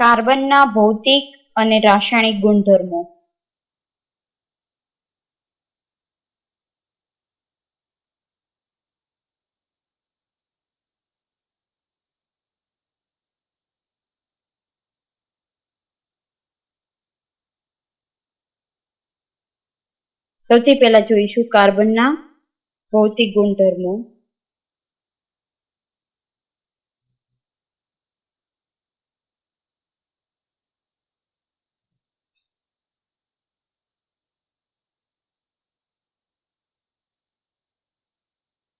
કાર્બનના ભૌતિક અને રાસાયણિક ગુણધર્મો. સૌથી પહેલા જોઈશું કાર્બનના ભૌતિક ગુણધર્મો.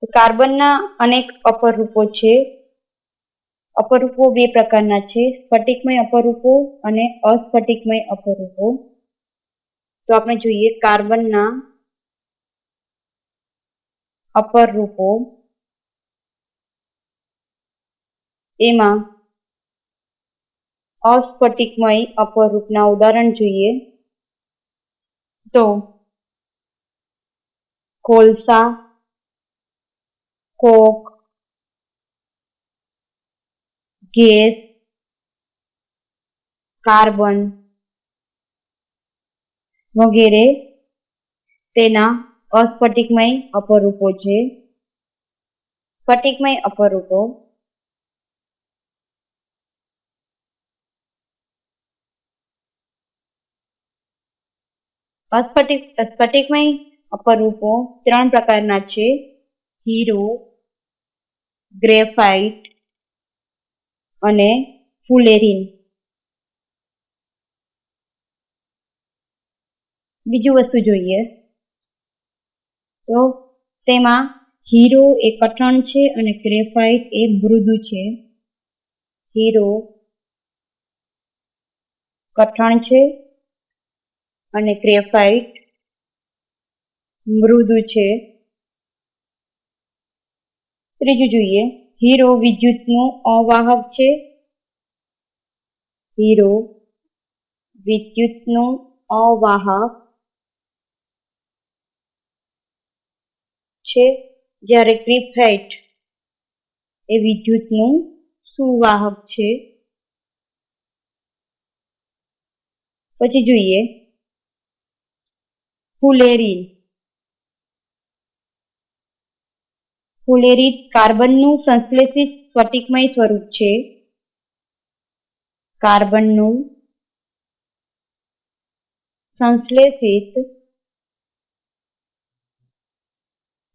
કાર્બનના અનેક અપરૂપો છે. અપરૂપો બે પ્રકારના છે. સ્ફટિકમય અપરૂપો અને અસ્ફટિકમય અપરૂપો. તો આપણે જોઈએ કાર્બનના અપરૂપો. એમાં અસ્ફટિકમય અપરૂપના ઉદાહરણ જોઈએ. તો કોલસા કોક, ગેસ, કાર્બન વગેરે તેના અસ્ફટિકમય અપરૂપો છે. સ્ફટિકમય અપરૂપો અસ્ફટિક, સ્ફટિકમય અપરૂપો ત્રણ પ્રકારના છે. હીરો ગ્રેફાઇટ અને ફુલેરિન. બીજું વસ્તુ જોઈએ તો તેમાં હીરો એ કઠણ છે અને ગ્રેફાઇટ એ મૃદુ છે. હીરો કઠણ છે અને ગ્રેફાઇટ મૃદુ છે. ત્રીજું જોઈએ હીરો વિદ્યુતનું અવાહક છે હીરો વિદ્યુતનું અવાહક છે જ્યારે ગ્રેફાઇટ એ વિદ્યુતનું સુવાહક છે પછી જોઈએ ફુલેરિન ફુલેરિન કાર્બનનું સંશ્લેષિત સ્ફટિકમય સ્વરૂપ છે. કાર્બનનું સંશ્લેષિત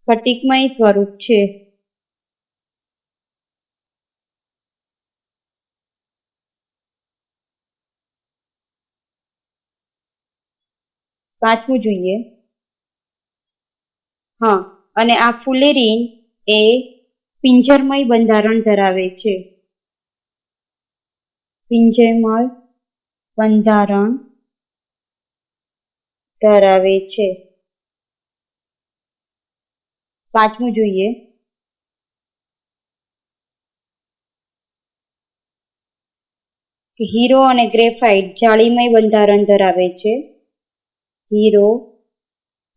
સ્ફટિકમય સ્વરૂપ છે. પાંચમું જોઈએ. હા, અને આ ફુલેરિન એ પિંજરમય બંધારણ ધરાવે છે. પિંજરમય બંધારણ ધરાવે છે. પાંચમું જોઈએ. હીરો અને ગ્રેફાઇટ જાળીમય બંધારણ ધરાવે છે. હીરો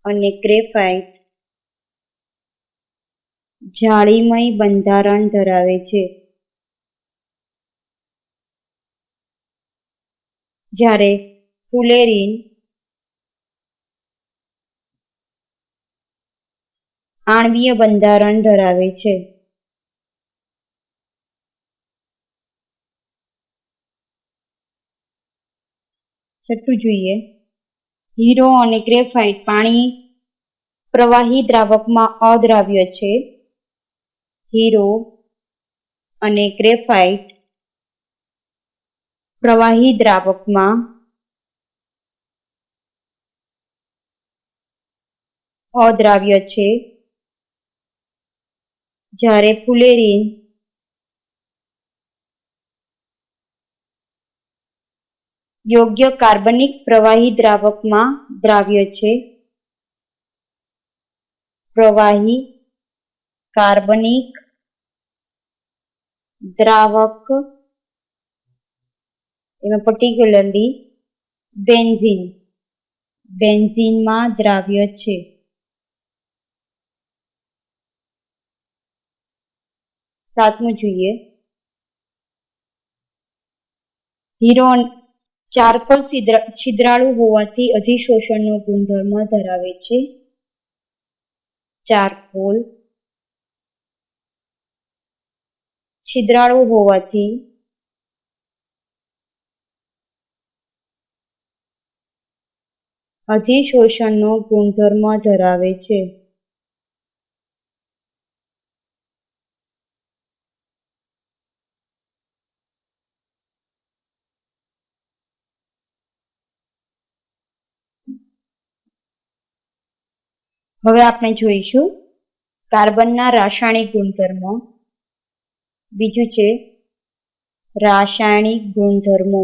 અને ગ્રેફાઇટ જાળીમય બંધારણ ધરાવે છે. જ્યારે ફુલેરીન આણવીય બંધારણ ધરાવે છે. છઠ્ઠું જોઈએ. હીરો અને ગ્રેફાઇટ પાણી પ્રવાહી દ્રાવકમાં અદ્રાવ્ય છે. હીરો અને ગ્રેફાઇટ પ્રવાહી દ્રાવકમાં અદ્રાવ્ય છે. જ્યારે ફુલેરીન યોગ્ય કાર્બનિક પ્રવાહી દ્રાવકમાં દ્રાવ્ય છે. પ્રવાહી કાર્બનિક દ્રાવક, એમાં પર્ટિક્યુલરલી બેન્ઝીન બેન્ઝીનમાં દ્રાવ્ય છે. સાતમું જોઈએ. હીરોન ચારકોલ છિદ્ર- છિદ્રાળુ હોવાથી અધિશોષણનો ગુણધર્મ ધરાવે છે. ચારકોલ છિદ્રાળુ હોવાથી અધિશોષણનો ગુણધર્મ ધરાવે છે. હવે આપણે જોઈશું કાર્બનના રાસાયણિક ગુણધર્મો. બીજું છે રાસાયણિક ગુણધર્મો.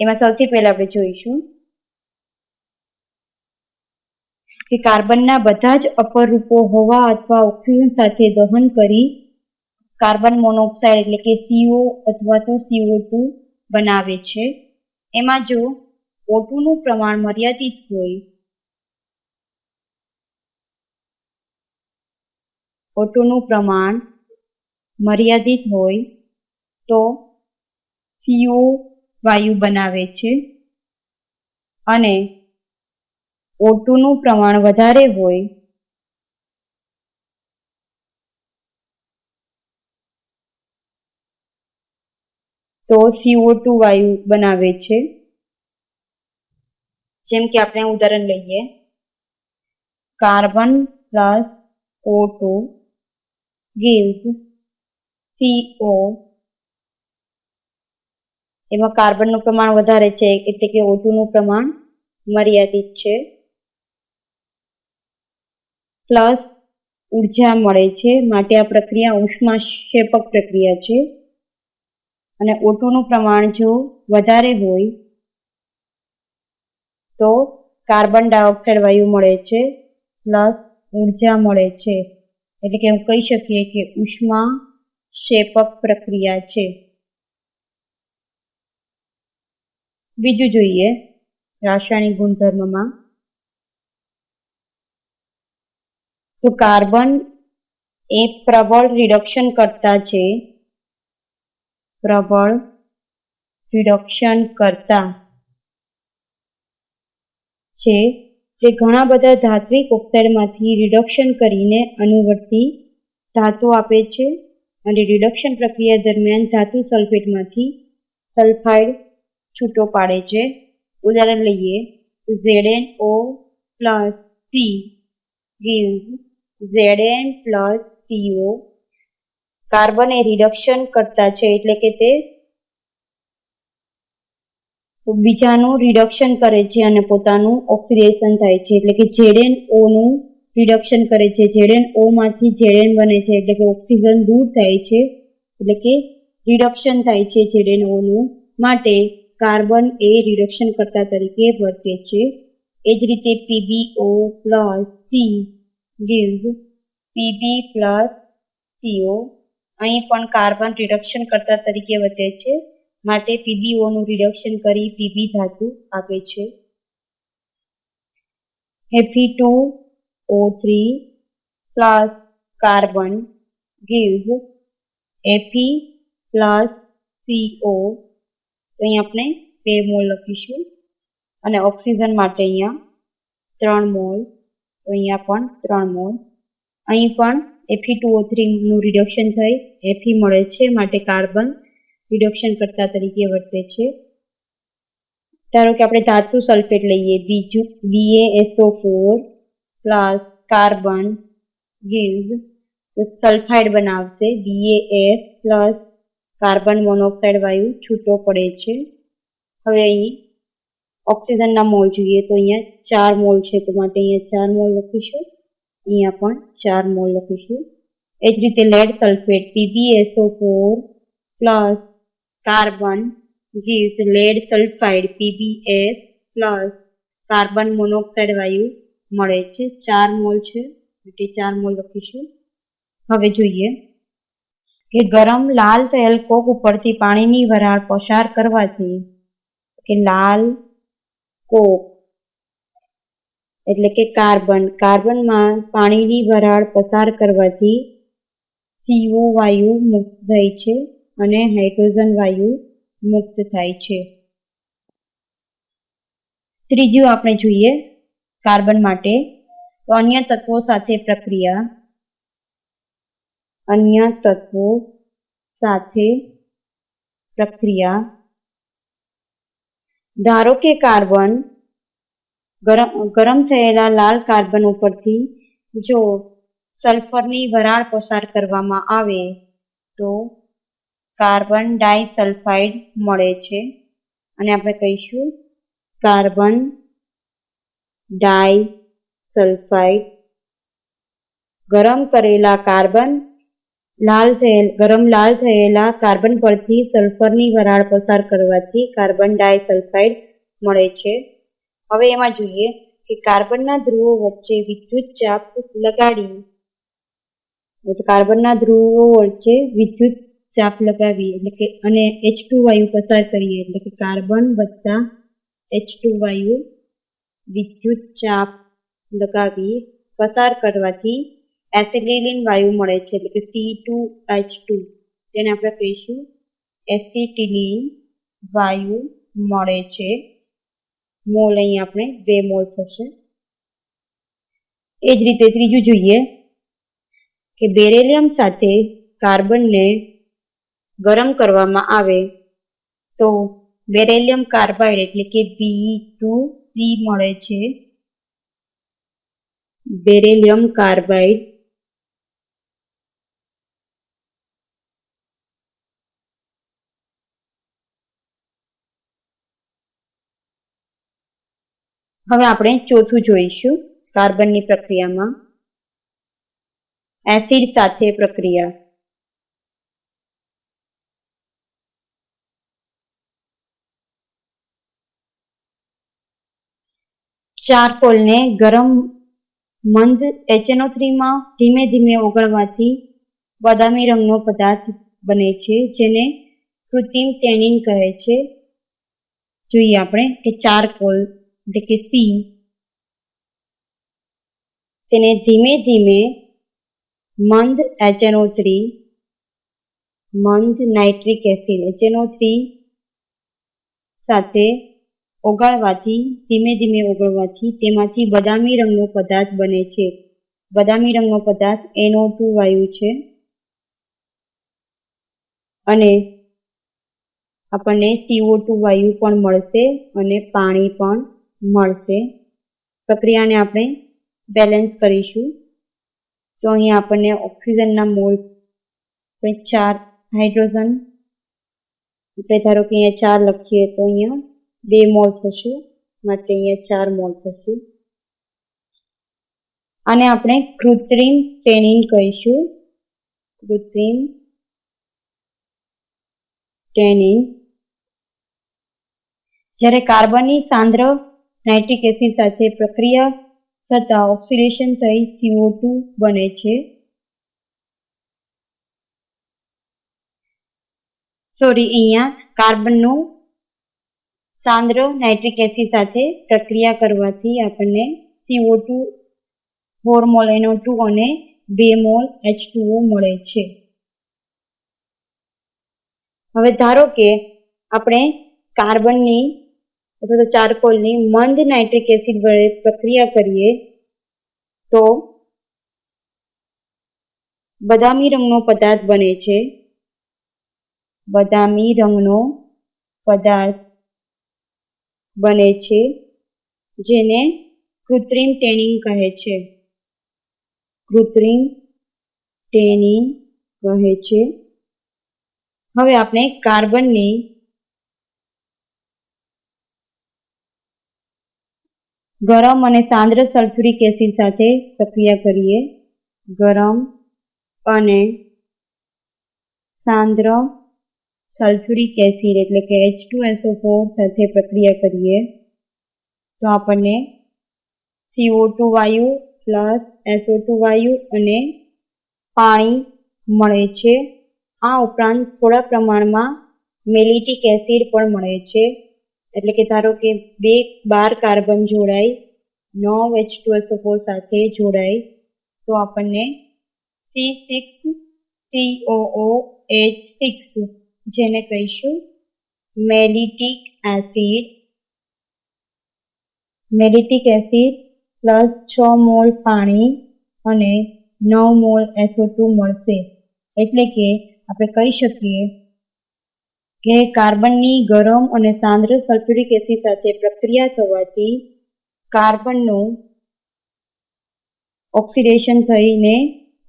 એમાં સૌથી પહેલા આપણે જોઈશું કે કાર્બનના બધા જ અપરૂપો હવા અથવા ઓક્સિજન સાથે દહન કરી કાર્બન મોનોક્સાઇડ એટલે કે સીઓ અથવા તો સીઓ ટુ બનાવે છે. એમાં જો O2 નું પ્રમાણ મર્યાદિત હોય O2 નું પ્રમાણ મર્યાદિત હોય તો સીઓ વાયુ બનાવે છે અને O2 નું પ્રમાણ વધારે હોય તો CO2 વાયુ બનાવે છે. જેમ કે આપણે ઉદાહરણ લઈએ. Carbon plus O2 gives CO એમાં કાર્બનનું પ્રમાણ વધારે છે, એટલે કે O2 નું પ્રમાણ મર્યાદિત છે. પ્લસ ઊર્જા મળે છે, માટે આ પ્રક્રિયા ઉષ્માક્ષેપક પ્રક્રિયા છે. અને O2 નું પ્રમાણ જો વધારે હોય, તો કાર્બન ડાયોક્સાઇડ વાયુ મળે છે પ્લસ ઊર્જા મળે છે. એટલે કે હું કહી શકીએ કે ઉષ્મા શેપક પ્રક્રિયા છે. બીજું જોઈએ રાસાયણિક ગુણધર્મમાં. તો કાર્બન એ પ્રબળ રિડક્શન કરતા છે. પ્રબળ રિડક્શન કરતા છે. જે ઘણા બધા ધાત્વિક ઓક્સાઇડમાંથી રિડક્શન કરીને અનુવર્તી ધાતુ આપે છે અને રિડક્શન પ્રક્રિયા દરમિયાન ધાતુ સલ્ફેટમાંથી સલ્ફાઇડ છૂટો પાડે છે. ઉદાહરણ લઈએ ZnO plus C gives Zn plus CO carbon એ રિડક્શન કરતા છે એટલે કે તે બીજાનું રિડક્શન કરે છે અને પોતાનું ઓક્સિડેશન થાય છે. એટલે કે જેડેન ઓ નું રિડક્શન કરે છે. જેડેન ઓ માંથી ઝેડેન બને છે. એટલે કે ઓક્સિજન દૂર થાય છે. એટલે કે રિડક્શન થાય છે જેડેન ઓ નું માટે કાર્બન એ રિડક્શન કરતા તરીકે વર્તે છે. એ જ રીતે PbO plus C gives Pb plus CO અહીં પણ કાર્બન રિડક્શન કરતા તરીકે વર્તે છે. માટે પીબીઓનું રિડક્શન કરી પીબી ધાતુ આપે છે. Fe2O3 plus carbon gives Fe plus CO તો અહીં આપણે બે મોલ લખીશું. અને ઓક્સિજન માટે અહીંયા ત્રણ મોલ તો અહીંયા પણ ત્રણ મોલ અહીં પણ એફીટુ ઓ થ્રીનું રિડક્શન થઈ. એફી મળે છે માટે કાર્બન રિડક્શન કરતા તરીકે વર્તે છે. ધારો કે આપણે ધાતુ સલ્ફેટ લઈએ, બીજું BaSO4 પ્લસ કાર્બન તો સલ્ફાઇડ બનાવશે. બીએએસ પ્લસ કાર્બન મોનોક્સાઇડ વાયુ છૂટો પડે છે. હવે અહીં ઓક્સિજનના મોલ જોઈએ તો અહીંયા ચાર મોલ છે. તો માટે અહીંયા ચાર મોલ લખીશું. અહીંયા પણ ચાર મોલ લખીશું. એ જ રીતે lead sulphate PbSO4 plus carbon gives lead sulfide PbS plus carbon monoxide વાયુ મળે છે. ચાર મોલ છે. એટલે ચાર મોલ લખીશું. હવે જોઈએ કે ગરમ લાલ થયેલ કોક ઉપરથી પાણીની વરાળ પસાર કરવાથી કે લાલ કોક એટલે કે કાર્બન, કાર્બનમાં પાણીની વરાળ પસાર કરવાથી સીઓ વાયુ મુક્ત થાય છે. અને હાઇડ્રોજન વાયુ મુક્ત થાય છે. ત્રીજું આપણે જોઈએ કાર્બન માટે તો અન્ય તત્વો સાથે પ્રક્રિયા. અન્ય તત્વો સાથે પ્રક્રિયા. ધારો કે કાર્બન ગરમ ગરમ થયેલા લાલ કાર્બન ઉપરથી જો સલ્ફરની વરાળ પસાર કરવામાં આવે તો કાર્બન ડાયસલ્ફાઇડ મળે છે. અને આપણે કહીશું કાર્બન ડાયસલ્ફાઇડ. ગરમ કરેલા કાર્બન, લાલ થયેલ, ગરમ લાલ થયેલા કાર્બન પરથી સલ્ફરની વરાળ પસાર કરવાથી કાર્બન ડાયસલ્ફાઇડ મળે છે. હવે એમાં જોઈએ કે કાર્બનના ધ્રુવો વચ્ચે વિદ્યુત ચાપ લગાડી કાર્બનના ધ્રુવો વચ્ચે વિદ્યુત ચાપ લગાવીએ, એટલે કે, અને એચ ટુ વાયુ પસાર કરીએ, એટલે કે કાર્બન વત્તા એચ ટુ વાયુ વિદ્યુત ચાપ લગાવી પસાર કરવાથી એસિડિલિન વાયુ મળે છે, એટલે કે સી ટુ એચ ટુ તેને આપણે કહીશું એસિટિલિન વાયુ મળે છે. મોલ અહીં આપણે બે મોલ થશે. એ જ રીતે ત્રીજું જોઈએ કે બેરેલિયમ સાથે કાર્બનને ગરમ કરવામાં આવે. તો બેરેલિયમ કાર્બાઇડ એટલે કે બી ટુ સી મળે છે. બેરેલિયમ કાર્બાઇડ હવે આપણે ચોથું જોઈશું કાર્બનની પ્રક્રિયામાં. એસિડ સાથે પ્રક્રિયા. ચારકોલને ગરમ મંદ એચએનઓ થ્રીમાં ધીમે ધીમે ઓગળવાથી બદામી રંગનો પદાર્થ બને છે, જેને કૃત્રિમ ટેનિન કહે છે. જોઈએ આપણે કે ચારકોલ એટલે કે સી તેને ધીમે ધીમે મંદ એચએનઓ થ્રી, મંદ નાઇટ્રિક એસિડ, એચએનઓ થ્રી સાથે ઓગાળવાથી, ધીમે ધીમે ઓગળવાથી તેમાંથી બદામી રંગનો પદાર્થ બને છે. બદામી રંગનો પદાર્થ એનો ટુ વાયુ છે. અને આપણને સીઓ ટુ વાયુ પણ મળશે અને પાણી પણ મળશે. પ્રક્રિયાને આપણે બેલેન્સ કરીશું. તો અહીંયા આપણને ઓક્સિજનના મોલ ચાર હાઇડ્રોજન, એટલે ધારો કે અહીંયા ચાર લખીએ તો અહીંયા બે મોલ થશે, માટે અહીંયા ચાર મોલ થશે. આને આપણે કૃત્રિમ ટેનિન કહીશું. કૃત્રિમ ટેનિન. જ્યારે કાર્બનની સાંદ્ર નાઇટ્રિક એસિડ સાથે પ્રક્રિયા થતા ઓક્સિડેશન થઈ સીઓ બને છે. સોરી, અહીંયા કાર્બનનું સાંદ્ર નાઇટ્રિક એસિડ સાથે પ્રક્રિયા કરવાથી આપણને સીઓ ટુ ફોર મોલ એનો ટુ અને બે મોલ એચ ટુઓ મળે છે. હવે ધારો કે આપણે કાર્બનની અથવા તો ચારકોલની મંદ નાઇટ્રિક એસિડ વડે પ્રક્રિયા કરીએ, તો બદામી રંગનો પદાર્થ બને છે. બદામી રંગનો પદાર્થ બને છે, જેને કૃત્રિમ ટેનિંગ કહે છે. કૃત્રિમ ટેનિંગ કહે છે. હવે આપણે કાર્બનની ગરમ અને સાંદ્ર સલ્ફ્યુરિક એસિડ સાથે પ્રક્રિયા કરીએ. ગરમ અને સાંદ્ર સલ્ફ્યુરિક એસિડ એટલે કે એચ ટુ એસઓ ફોર સાથે પ્રક્રિયા કરીએ, તો આપણને સીઓ ટુ વાયુ પ્લસ એસઓ ટુ વાયુ અને પાણી મળે છે. આ ઉપરાંત થોડા પ્રમાણમાં મેલિટિક એસિડ પણ મળે છે. એટલે કે ધારો કે બે બાર કાર્બન જોડાય, નવ એચ ટુ સાથે જોડાય, તો આપણને સી સિક્સ સીઓઓ એચ સિક્સ જેને કહીશું mellitic acid. Mellitic acid plus છ મોલ પાણી અને નવ મોલ એસો ટુ મળશે. એટલે કે આપણે કહી શકીએ કે કાર્બનની ગરમ અને સાંદ્ર સલ્ફ્યુરિક એસિડ સાથે પ્રક્રિયા થવાથી કાર્બનનું ઓક્સિડેશન થઈને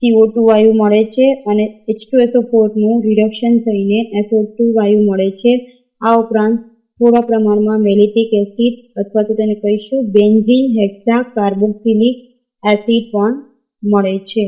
સીઓ વાયુ મળે છે અને એચ ટુ એસો ફોરનું રિડક્શન થઈને એસો ટુ વાયુ મળે છે. આ ઉપરાંત થોડા પ્રમાણમાં મેલિટિક એસિડ અથવા તો તેને કહીશું બેન્ઝીન હેક્સા કાર્બોક્સિલિક એસિડ પણ મળે છે.